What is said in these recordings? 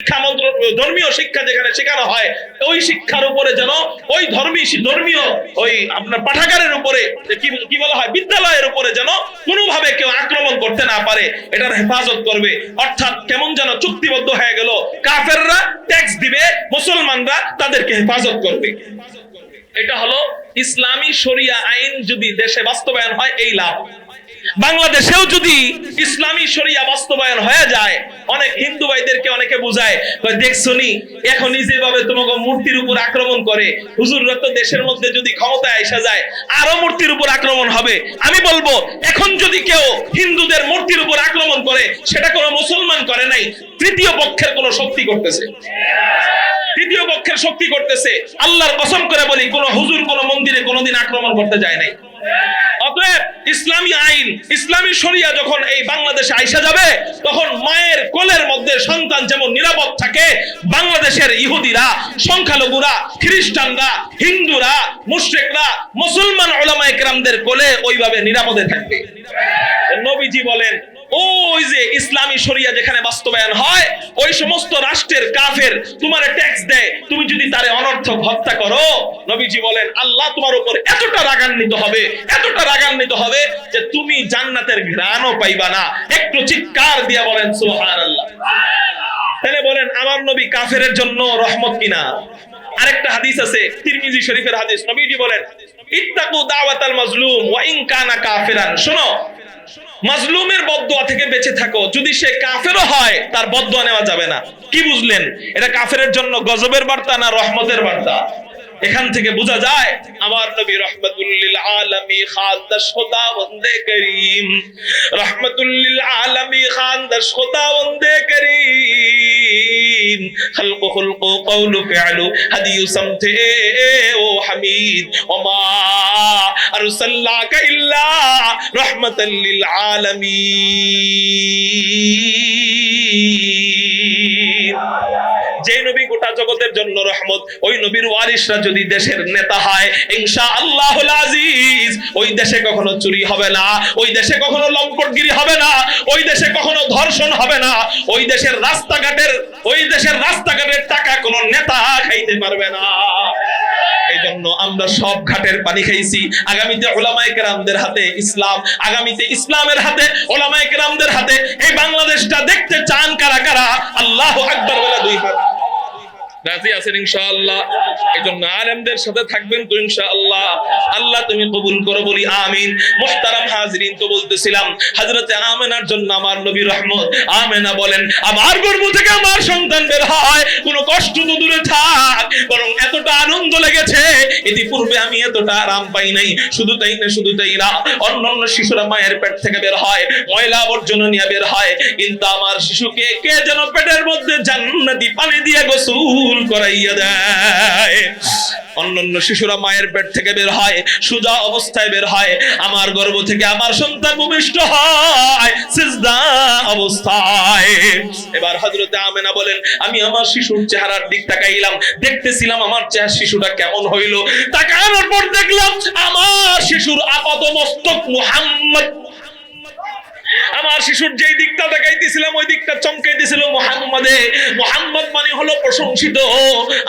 শিক্ষা মন্ত্র ধর্মীয় শিক্ষা যেখানে শেখানো হয়, ওই শিক্ষার উপরে যেন ওই ধর্মী ধর্মীয় ওই আপনার পাঠাগারের উপরে কি বলা হয়, বিদ্যালয়ের উপরে যেন কোনোভাবে কেউ আক্রমণ করতে না পারে, এটার হেফাজত করবে। অর্থাৎ কেমন যেন চুক্তিবদ্ধ হয়ে গেল, কাফেররা ট্যাক্স দিবে, মুসলমানরা তাদেরকে হেফাজত করবে। এটা হলো ইসলামী শরিয়া আইন যদি দেশে বাস্তবায়ন হয়, এই লাভ। বাংলাদেশেও যদি ইসলামী শরিয়া বাস্তবায়ন হয়ে যায়, অনেক হিন্দু ভাইদেরকে অনেকে বুঝায় দেখছনি এখনই যেভাবে তোমাকে মূর্তির উপর আক্রমণ করে, হুজুররা তো দেশের মধ্যে যদি ক্ষমতায় এসে যায়, আরও মূর্তির উপর আক্রমণ হবে। আমি বলব, এখন যদি কেউ হিন্দুদের মূর্তির উপর আক্রমণ করে, সেটা কোনো মুসলমান করে নাই, তৃতীয় পক্ষের কোনো শক্তি করতেছে। তৃতীয় পক্ষের শক্তি করতেছে। আল্লাহর কসম করে বলি, কোন হুজুর কোন মন্দিরে কোনোদিন আক্রমণ করতে যায় নাই। অতএব ইসলামী আইন, ইসলামী শরিয়া যখন এই বাংলাদেশে আইসা যাবে, তখন মায়ের কোলের মধ্যে সন্তান যেমন নিরাপদ থাকে, বাংলাদেশের ইহুদিরা, সংখ্যালঘুরা, খ্রিস্টানরা, হিন্দুরা, মুশ্রেকরা, মুসলমান ওলামা একরামদের কোলে ওইভাবে নিরাপদে থাকবে। নবীজি বলেন ওই যে ইসলামী শরিয়া যেখানে বাস্তবায়ন হয়, ওই সমস্ত রাষ্ট্রের কাফের তোমার ট্যাক্স দেয়। তুমি যদি তারে অনর্থক হত্যা করো, নবীজি বলেন, আল্লাহ তোমার উপর এতটা রাগান্বিত হবে, এতটা রাগান্বিত হবে যে তুমি জান্নাতের ঘ্রাণও পাইবা না। একটু চিৎকার দিয়া বলেন, সুবহানাল্লাহ। তাহলে বলেন, আমার নবী কাফেরের জন্য রহমত কিনা? আরেকটা হাদিস আছে, তিরমিজি শরীফের হাদিস। নবীজি বলেন, ইত্তাকু দাওয়াতাল মাজলুম ওয়া ইন কানা কাফিরান। শোনো মাজলুমের বদদোয়া থেকে বেঁচে থাকো। যদি সে কাফেরও হয়, তার বদদোয়া নেওয়া যাবে না। কি বুঝলেন? এটা কাফের জন্য গজবের বার্তা না রহমতের বার্তা? এখান থেকে বোঝা যায় আমার নবী রহমতুল্লিল আলমী খান দশ খোদা বন্দে করিম রহমতুল্লিল আলমী খান দশ খোদা বন্দে করিম خلق خلق قول فعل هدي سمته ও হামিদ ওমা أرسلناك إلا رحمة للعالمين যে নবী গোটা জগতের জন্য রহমত, ওই নবীর ওয়ারিসরা যদি দেশের নেতা হয় ইনশা আল্লাহুল আজিজ, ওই দেশে কখনো চুরি হবে না, ওই দেশে কখনো লম্পটগিরি হবে না, ওই দেশে কখনো ধর্ষণ হবে না, ওই দেশের রাস্তাঘাটের, ওই দেশের রাস্তাঘাটের টাকা কোনো নেতা খাইতে পারবে না। এই জন্য আমরা সব ঘাটের পানি খাইছি। আগামীতে ওলামায় কেরামদের হাতে ইসলাম, আগামীতে ইসলামের হাতে ওলামায় কেরামদের হাতে এই বাংলাদেশটা দেখতে চান কারা কারা? আল্লাহ আকবার বলে দুই হাত রাজি আছেন ইনশাআল্লাহ? এই আলেমদের সাথে থাকবেন তো ইনশাআল্লাহ। আল্লাহ তুমি কবুল করো বলি, আমিন। মুহতারাম হাজরিন তো বলতেছিলাম, হযরতে আমেনার জন্য আমার নবী রহমত। আমেনা বলেন, আমার গর্ভ থেকে আমার সন্তান বের হয়, কোনো কষ্ট তো দূরে থাক, বরং এতটা আনন্দ লেগেছে। ইতিপূর্বে আমি এতটা আরাম পাই নাই, শুধু তাই না, শুধু তাই না, অন্যান্য শিশুরা মায়ের পেট থেকে বের হয়, ময়লা আবর্জনা নিয়ে বের হয়, কিন্তু আমার শিশুকে কে যেন পেটের মধ্যে জান্নাতি পানি দিয়ে গোসল করাইয়া দেয়। অন্যান্য শিশুরা মায়ের পেট থেকে বের হয়, সুজা অবস্থায় বের হয়, আমার গর্ভ থেকে আমার সন্তান ভূমিষ্ঠ হয়, সিজদা অবস্থায়। এবার হযরতে আমেনা বলেন, আমি আমার শিশুর চেহারার দিক তাকাইলাম, দেখতেছিলাম আমার চেহারা শিশুটা কেমন হইল। তাকানোর পর দেখলাম আমার শিশুর আপাত মস্তক মুহাম্মদ আমার শিশুর যেই দিকটা দেখাইতেছিলাম, ওই দিকটা চমকাইতেছিল মোহাম্মদে। মোহাম্মদ মানে হলো প্রশংসিত।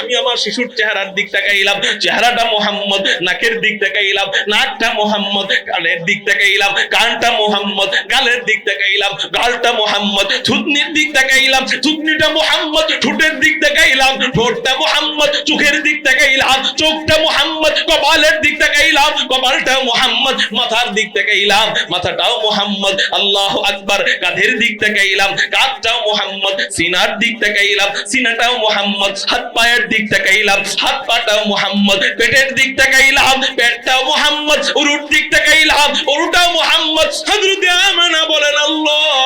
আমি আমার শিশুর চেহারার দিক তাকাইলাম চেহারাটা মোহাম্মদ, নাকের দিক তাকাইলাম নাকটা মোহাম্মদ, কানের দিক তাকাইলাম কানটা মোহাম্মদ, গালের দিক তাকাইলাম গালটা মোহাম্মদ, থুতনির দিক তাকাইলাম থুতনিটা মোহাম্মদ, ঠোঁটের দিক তাকাইলাম ঠোঁটটা মোহাম্মদ, চোখের দিক তাকাইলাম চোখটা মোহাম্মদ, কপালের দিক তাকাইলাম কপালটা মোহাম্মদ, মাথার দিক তাকাইলাম মাথাটাও মোহাম্মদ, আল্লাহ আকবার। কাঁধের দিক তাকাইলাম, কাঁধটাও মোহাম্মদ, সিনার দিক তাকাইলাম, সিনাটাও মোহাম্মদ, হাত পায়ের দিক তাকাইলাম, হাত পাটাও মোহাম্মদ, পেটের দিক তাকাইলাম, পেটটাও মোহাম্মদ, উরুর দিক তাকাইলাম, উরুটাও মোহাম্মদ। হযরতে আমানা বলেন, আল্লাহ!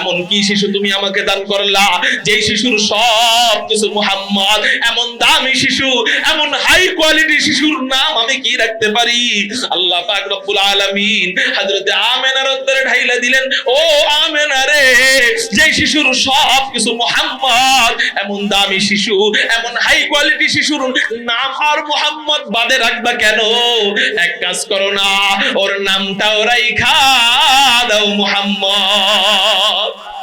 এমন কি শিশু তুমি আমাকে দান করলা। যে শিশুর সব কিছু মুহাম্মদ, এমন দামি শিশু, এমন হাই কোয়ালিটি শিশুর নাম আমি কি রাখতে পারি? আল্লাহ পাক রব্বুল আলামিন হযরতে আমেনার দিলেন, ও আমেনা রে, যে শিশুর সব কিছু মোহাম্মদ, এমন দামি শিশু, এমন হাই কোয়ালিটি শিশুর নাম আর মোহাম্মদ বাদে রাখবা কেন? এক কাজ করো না, ওর নামটাও রাইখা দাও মুহাম্মদ।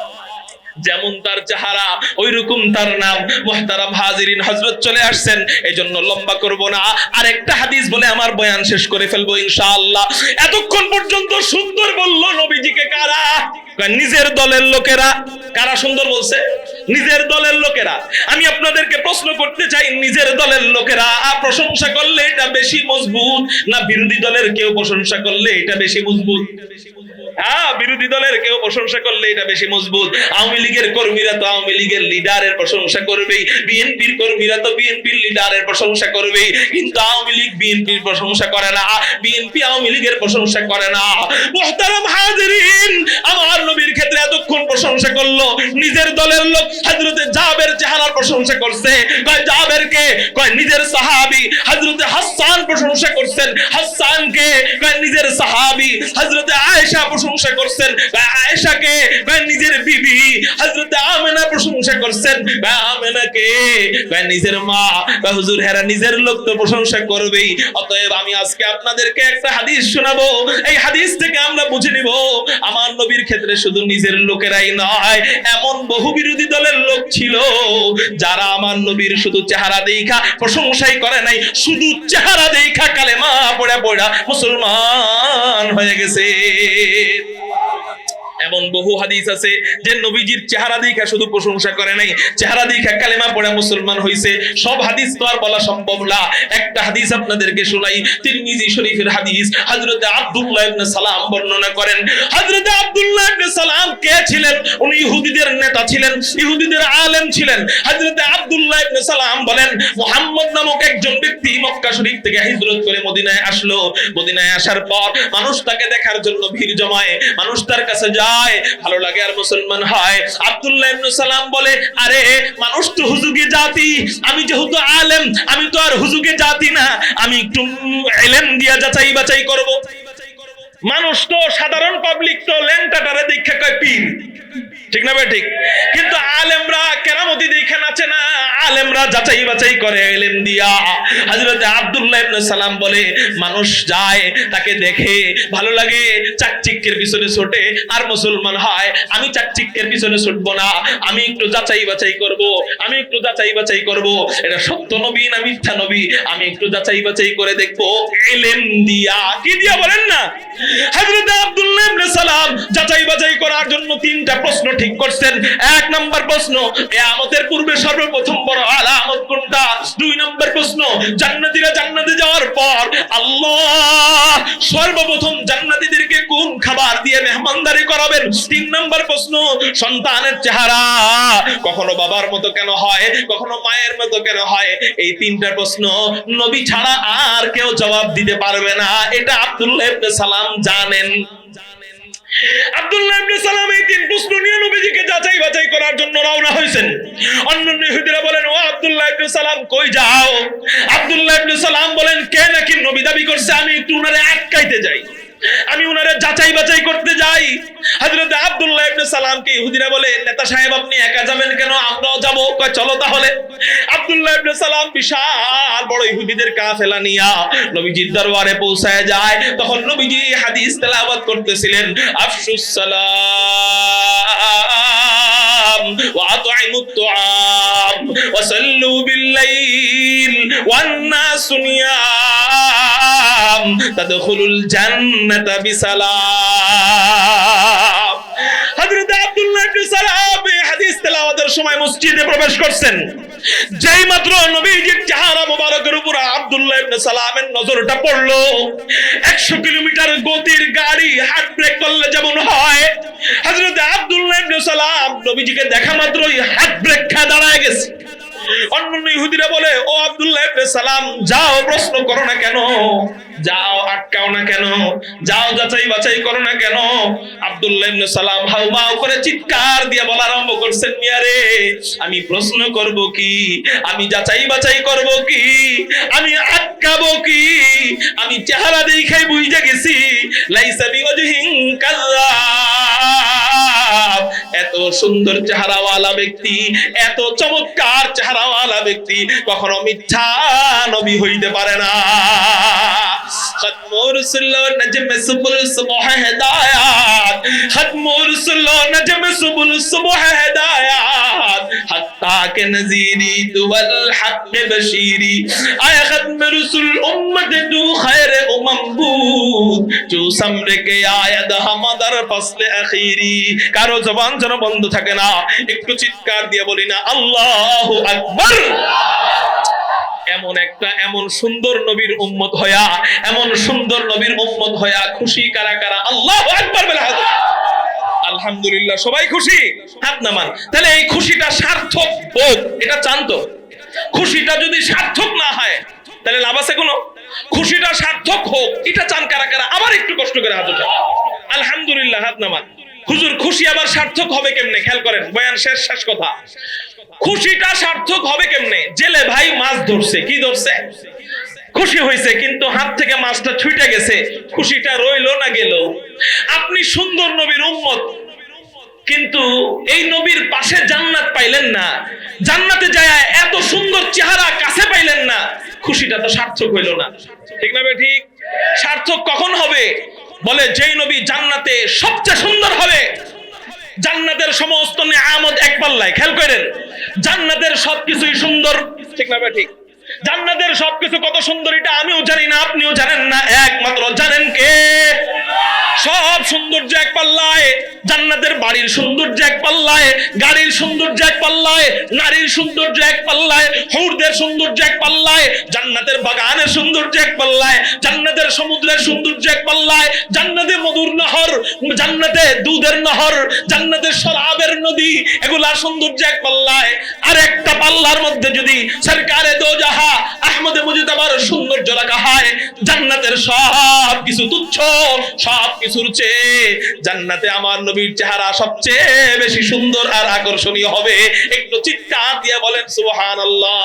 যেমন তার চেহারা ওই রকম তার নাম। মুহতারাম হাজিরিন, হযরত চলে আসছেন। এজন্য লম্বা করব না। আরেকটা হাদিস বলে আমার বয়ান শেষ করে ফেলব ইনশাআল্লাহ। এতক্ষণ পর্যন্ত সুন্দর বলল নবীজিকে কারা? নিজের দলের লোকেরা। কারা সুন্দর বলছে? নিজের দলের লোকেরা। আমি আপনাদেরকে প্রশ্ন করতে চাই, নিজের দলের লোকেরা প্রশংসা করলে এটা বেশি মজবুত না বিরোধী দলের কেউ প্রশংসা করলে এটা বেশি মজবুত? হ্যাঁ বিরোধী দলের কেউ প্রশংসা করলে এটা বেশি মজবুত। আওয়ামী লীগের কর্মীরা তো আওয়ামী লীগের লিডারের প্রশংসা করবেই। বিএনপির কর্মীরা তো বিএনপির লিডারের প্রশংসা করবেই। কিন্তু আওয়ামী লীগ বিএনপির প্রশংসা করে না। বিএনপি আওয়ামী লীগের প্রশংসা করে না। মুহতারাম হাজিরিন, আমার নবীর ক্ষেত্রে এতক্ষণ প্রশংসা করল। নিজের দলের লোক হযরতে জাবের চেহারার প্রশংসা করছে। কয়, জাবেরকে? কয়, নিজের সাহাবী হযরতে হাসান প্রশংসা করছেন। হাসানকে? কয়, নিজের সাহাবী হযরতে আয়েশা প্রশংসা করছেন আয়েশাকে কয় নিজের বিবি হযরতে আমেনা প্রশংসা করছেন কয় আমেনাকে কয় নিজের মা কয় হুজুর হেরা নিজের লোক তো প্রশংসা করবেই। অতএব আমি আজকে আপনাদেরকে একটা হাদিস শোনাবো। এই হাদিস থেকে আমরা বুঝে নিব, আমার নবীর ক্ষেত্রে শুধু নিজের লোকেরাই নয়, এমন বহু বিরোধী দলের লোক ছিল, যারা আমার নবীর শুধু চেহারা দেখা প্রশংসাই করে নাই, শুধু চেহারা দেখা কালেমা পড়া পড়া মুসলমান হয়ে গেছে। faith. এমন বহু হাদিস আছে যে নবীজির চেহারা দেখা শুধু প্রশংসা করে নাই। চেহারা দেখা কালেমা পড়ে মুসলমান হইছে। সব হাদিস তো আর বলা সম্ভব না। একটা হাদিস আপনাদেরকে শোনাই। তিরমিজি শরীফের হাদিস হযরত আব্দুল্লাহ ইবনে সালাম বর্ণনা করেন। হযরত আব্দুল্লাহ ইবনে সালাম কে ছিলেন? উনি ইহুদিদের নেতা ছিলেন, ইহুদিদের আলেম ছিলেন। হযরত আব্দুল্লাহ ইবনে সালাম বলেন, মুহাম্মদ নামক একজন ব্যক্তি মক্কা শরীফ থেকে হিজরত করে মদিনায় আসলো। মদিনায় আসার পর মানুষ তাকে দেখার জন্য ভিড় জমায়। মানুষ তার কাছে যায় ভালো লাগে আর মুসলমান হয়। আব্দুল্লাহ ইবনে সালাম বলে, আরে, মানুষ তো হুজুগে জাতি। আমি যেহেতু আলেম, আমি তো আর হুজুগে জাতি না। আমি একটু এলেম দিয়া যাচাই বাছাই করব। মানুষ তো সাধারণ পাবলিক তো ল্যাংটাটারে দীক্ষা কয় পীর ঠিক না ভাই, ঠিক? কিন্তু আলেমরা কেরামতি দেখে নাচে না। আলেমরা যাচাই বাছাই করে এলেম দিয়া। হযরত আব্দুল্লাহ ইবনে সালাম বলে, মানুষ যায়, তাকে দেখে ভালো লাগে, চাকচিক্যের পিছনে ছোটে, আর মুসলমান হয়। আমি চাকচিক্যের পিছনে ছুটবো না, আমি একটু যাচাই বাছাই করব, আমি একটু যাচাই বাছাই করব। এটা সত্য নবী না মিথ্যা নবী? আমি একটু যাচাই বাছাই করে দেখব। এলেম দিয়া। কি দিয়া বলেন না? হযরত আব্দুল্লাহ ইবনে সালাম যাচাই বাছাই করার জন্য তিনটা প্রশ্ন ঠিক করছেন। এক নাম্বার প্রশ্ন, কিয়ামতের পূর্বে সর্বপ্রথম বড় আলামত কোনটা? দুই নাম্বার প্রশ্ন, জান্নাতীরা জান্নাতে যাওয়ার পর আল্লাহ সর্বপ্রথম জান্নাতীদেরকে কোন খাবার দিয়ে মেহমানদারি করাবেন? তিন নাম্বার প্রশ্ন, সন্তানের চেহারা কখনো বাবার মতো কেন হয়? কখনো মায়ের মতো কেন হয়? এই তিনটা প্রশ্ন, নবী ছাড়া আর কেউ জবাব দিতে পারবে না। এটা আব্দুল্লাহ ইবনে সালাম জানেন। আব্দুল্লাহ ইবনে সালাম এই তিন প্রশ্ন নিয়ে নবীজিকে যাচাই বাছাই করার জন্য রওনা হয়েছেন। অন্যান্য ইহুদিরা বলেন, ও আব্দুল্লাহ ইবনে সালাম, কই যাও? আব্দুল্লাহ ইবনে সালাম বলেন, কে নাকি নবী দাবি করছে? আমি একটু উনারে আটকাইতে যাই। আমি উনারে যাচাই বাছাই করতে যাই। হযরত আব্দুল্লাহ ইবনে সালামকে ইহুদিরা বলে, নেতা সাহেব, আপনি একা যাবেন কেন? আমরাও যাব। কয়, চলো তাহলে। আব্দুল্লাহ ইবনে সালাম বিশাল বড় ইহুদিদের কাফেলা নিয়া নবীজির দরবারে পৌঁছায় যায়। তখন নবীজি হাদিস তেলাওয়াত করতেছিলেন, আফসুস সালাম ওয়া আতইমুত তুআম ওয়া সাল্লু বিল লাইল ওয়ান নাস নিয়াম। তাদখুলুল জান্নাতা বিসালাম হযরত আব্দুল্লাহ ইবনে সালাম এই হাদিস তেলাওয়াতের সময় মসজিদে প্রবেশ করছেন। যেই মাত্র নবীজির চেহারা মোবারকের উপর আব্দুল্লাহ ইবনে সালামের নজরটা পড়ল 100 কিলোমিটার গতির গাড়ি হার্ট ব্রেক করলে যেমন হয়, হযরত আব্দুল্লাহ ইবনে সালাম নবীজিকে দেখা মাত্রই হার্ট ব্রেক খেয়ে দাঁড়ায় গেছে। অন্যান্য ইহুদিরা বলে, ও আব্দুল্লাহ ইবনে সালাম, যাও, প্রশ্ন করো না কেন? যাও, আটকাও না কেন? যাও, যাচাই বাছাই করো না কেন? আব্দুল্লাহ ইবনে সালাম করে চিৎকার দিয়ে বলা আরম্ভ করছেন মিয়ারে আমি প্রশ্ন করব কি? আমি যাচাই বাছাই করব কি? আমি আটকাবো কি? আমি চেহারা দেখাই বুঝে গেছি, লাইসা বিওয়াজহিন কাল্লাব এত সুন্দর চেহারাওয়ালা ব্যক্তি এত চমৎকার চেহারাওয়ালা ব্যক্তি কখনো মিথ্যা নবী হইতে পারে না। খতম রসুল নজম সুবুল সুবহ হেদায়াত খতম রসুল নজম সুবুল সুবহ হেদায়াত হাত্তা কে নজিরি তুল হক বশিরি আয় খতম রসুল উম্মত তু খৈর উমম بود جو সমর কে আয়াত হামাদার ফসল আখিরি কারো জবান যেন বন্ধ থাকে না একটু চিৎকার দিয়ে বলি না আল্লাহু আকবার এমন একটা, এমন সুন্দর নবীর উম্মত হয়া এমন সুন্দর নবীর উম্মত হয়া খুশি কারা কারা? আল্লাহু আকবার বলে আলহামদুলিল্লাহ, সবাই খুশি? হাত নামান। তাহলে এই খুশিটা সার্থক হোক এটা চান তো খুশিটা যদি সার্থক না হয়, তাহলে লাভ আছে কোনো? খুশিটা সার্থক হোক, এটা চান কারা কারা? আবার একটু কষ্ট করে হাত উঠা আলহামদুলিল্লাহ, হাত নামান। হুজুর, খুশি আবার সার্থক হবে কেমনে? খেয়াল করেন, বয়ান শেষ শেষ কথা। খুশিটা সার্থক হবে কেমনে? জেলে ভাই মাছ ধরছে, কি ধরছে? খুশি হয়েছে, কিন্তু হাত থেকে মাছটা ছুটে গেছে, খুশিটা রইল না গেল আপনি সুন্দর নবীর উম্মত, কিন্তু এই নবীর পাশে জান্নাত পাইলেন না। জান্নাতে যায় এত সুন্দর চেহারা কাছে পাইলেন না, খুশিটা তো সার্থক হইল না। ঠিক না ঠিক? সার্থক কখন হবে? বলে, যেই নবী জান্নাতে সবচেয়ে সুন্দর হবে। জান্নাতের সমস্ত নিয়ামত এক পাল্লায় খেয়াল করেন। জান্নাতের সবকিছুই সুন্দর। ঠিক না ঠিক? জান্নাতের সবকিছু কত সুন্দর এটা আমিও জানি না, আপনিও জানেন না। একমাত্র জানেন কে? সব সৌন্দর্য এক পাল্লায়, জান্নাতের বাড়ির সৌন্দর্য এক পাল্লায়, গাড়ির সৌন্দর্য এক পাল্লায়, নারীর সৌন্দর্য এক পাল্লায়, হৌরদের সৌন্দর্য এক পাল্লায়, জান্নাতের বাগানের সৌন্দর্য এক পাল্লায়, জান্নাতের সমুদ্রের সৌন্দর্য এক পাল্লায়, জান্নাতে মধুর নহর, জান্নাতে দুধের নহর জান্নাতের শরাবের নদী এগুলা সৌন্দর্য এক পাল্লায়। আর একটা পাল্লার মধ্যে যদি সরকারে দো যাহা আহমদে মুজিদাবার সৌন্দর্য রাখা হয়। জান্নাতের সব কিছু তুচ্ছ সব কিছুর চেয়ে জান্নাতে আমার নবীর চেহারা সবচেয়ে বেশি সুন্দর আর আকর্ষণীয় হবে। একটু চিৎকার দিয়ে বলেন, সুবহানাল্লাহ।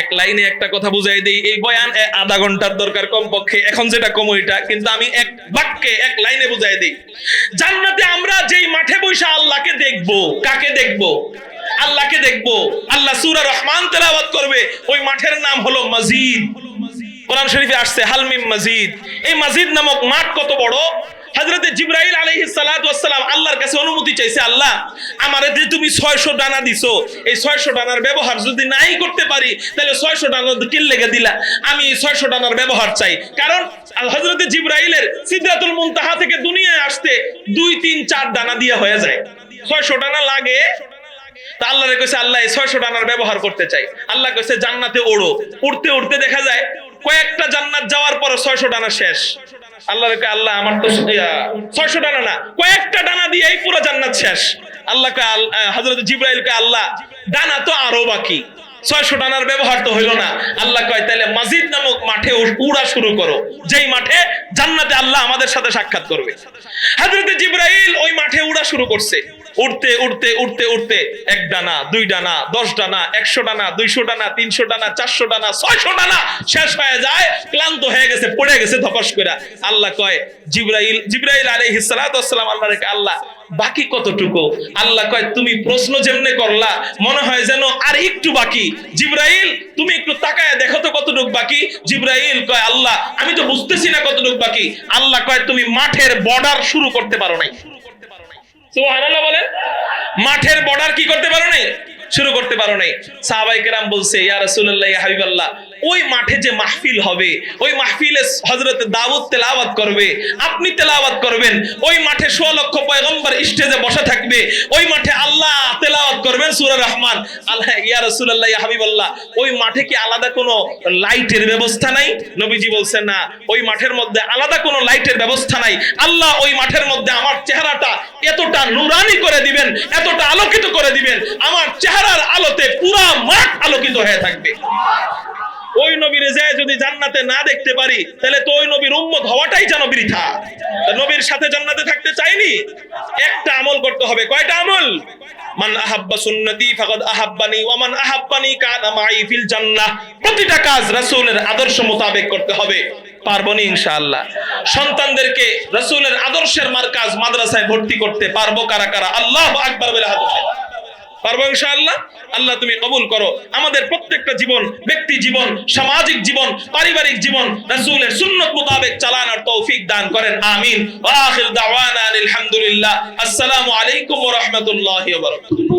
এক লাইনে একটা কথা বুঝাই দিই, এই বয়ান আধা ঘণ্টার দরকার কমপক্ষে। এখন যেটা কম ওইটা কিন্তু আমি এক বাক্যে, এক লাইনে বুঝাই দিই। জান্নাতে আমরা যেই মাঠে বসে আল্লাহকে দেখব, কাকে দেখব? আল্লাহকে দেখব। আল্লাহ সূরা রহমান তেলাওয়াত করবে। ওই মাঠের নাম হলো মসজিদ। কোরআন শরীফে আসছে হালমিম মসজিদ। এই মসজিদ নামক মাঠ কত বড়? হযরতে জিবরাইল আলাইহিস সালাতু ওয়াসসালাম আল্লাহর কাছে অনুমতি চাইছে, আল্লাহ, আমারে যে তুমি 600 ডানা দিছো, এই 600 ডানার ব্যবহার যদি নাই করতে পারি, তাহলে 600 ডানা কিল লেগে দিলা। আমি 600 ডানার ব্যবহার চাই। কারণ হযরতে জিবরাইলের সিদরাতুল মুনতাহা থেকে দুনিয়ায় আসতে 2 3 4 ডানা দিয়ে হয়ে যায়। 600 ডানা লাগে তা আল্লাহ কইছে, আল্লাহ, এই 600 ডানার ব্যবহার করতে চাই। আল্লাহ কইছে, জান্নাতে ওড়ো। উড়তে উড়তে দেখা যায়, কয়েকটা জান্নাত যাওয়ার পর 600 ডানা শেষ। আল্লাহ রেখে আল্লাহ, আমার তো ছয়শো ডানা না, কয়েকটা ডানা দিয়েই পুরো জান্নাত শেষ। আল্লাহকে হজরত জিব্রাইলকে আল্লাহ, ডানা তো আরও বাকি, ছয়শো ডানার ব্যবহার তো হইল না। আল্লাহ কয় তাহলে মাজিদ নামক মাঠে উড়া শুরু করো, যেই মাঠে জান্নাতে আল্লাহ আমাদের সাথে সাক্ষাৎ করবে। হজরত জিব্রাইল ওই মাঠে উড়া শুরু করছে। উঠতে উঠতে উঠতে উঠতে এক ডানা, দুই ডানা, দশ ডানা, একশো ডানা, দুইশো ডানা, তিনশো ডানা, চারশো ডানা, ছয়শো ডানা শেষ হয়ে যায়, ক্লান্ত হয়ে গেছে, পড়ে গেছে ধপাস করে। আল্লাহ কয়, জিব্রাইল জিব্রাইল সালাতু ওয়াসসালাম আল্লাহ রেখে আল্লাহ, বাকি কতটুকু? আল্লাহ কয়, তুমি প্রশ্ন যেমনে করলা, মনে হয় যেন আর একটু বাকি। জিব্রাইল, তুমি একটু তাকায় দেখো তো কতটুকু বাকি? জিব্রাইল কয়, আল্লাহ, আমি তো বুঝতেছি না কতটুকু বাকি। আল্লাহ কয়, তুমি মাঠের বর্ডার শুরু করতে পারো নাই। সুবহানাল্লাহ বলেন। মাঠের বর্ডার কি করতে পারো নাই? শুরু করতে পারো নাই। সাহাবাই কেরাম বলছে, ইয়া রাসূলুল্লাহ, ইয়া হাবিবাল্লাহ ওই মাঠে যে মাহফিল হবে, ওই মাহফিলে হযরত দাউদ তেলাওয়াত করবে, আপনি তেলাওয়াত করবেন, ওই মাঠে 16 লক্ষ পয়গম্বর স্টেজে বসে থাকবে, ওই মাঠে আল্লাহ তেলাওয়াত করবেন সূরা রহমান। আল্লাহ, ইয়া রাসূলুল্লাহ, ইয়া হাবিবাল্লাহ, ওই মাঠে কি আলাদা কোনো লাইটের ব্যবস্থা নাই? নবীজি বলছেন, না, ওই মাঠের মধ্যে আলাদা কোনো লাইটের ব্যবস্থা নাই। আল্লাহ ওই মাঠের মধ্যে আমার চেহারাটা এতটা নুরানি করে দিবেন, এতটা আলোকিত করে দিবেন, আমার চেহারার আলোতে পুরা মাঠ আলোকিত হয়ে থাকবে। ওই নবীর যদি জান্নাতে না দেখতে পারি, তাহলে তো ওই নবীর উম্মত হওয়াটাই যেন বৃথা। নবীর সাথে জান্নাতে থাকতে চাইনি? একটা আমল করতে হবে। কয়টা আমল? মান আহাব্বা সুন্নতি আহাব্বানি মান আহাব্বানি ফিল জান্নাহ। প্রতিটা কাজ রাসূলের আদর্শ মোতাবেক করতে হবে। পারব নি ইনশাআল্লাহ? সন্তানদেরকে রাসূলের আদর্শের মার্কাজ মাদ্রাসায় ভর্তি করতে পারব কারা কারা? আল্লাহু আকবার বলে পারব ইনশাআল্লাহ? আল্লাহ তুমি কবুল করো। আমাদের প্রত্যেকটা জীবন, ব্যক্তি জীবন, সামাজিক জীবন, পারিবারিক জীবন, রাসূলের সুন্নাত মোতাবেক চালানোর তৌফিক দান করেন। আমিন। ওয়া আখির দাওয়ানা আলহামদুলিল্লাহ আসসালামু আলাইকুম ওয়া রাহমাতুল্লাহি ওয়া বারাকাতুহু।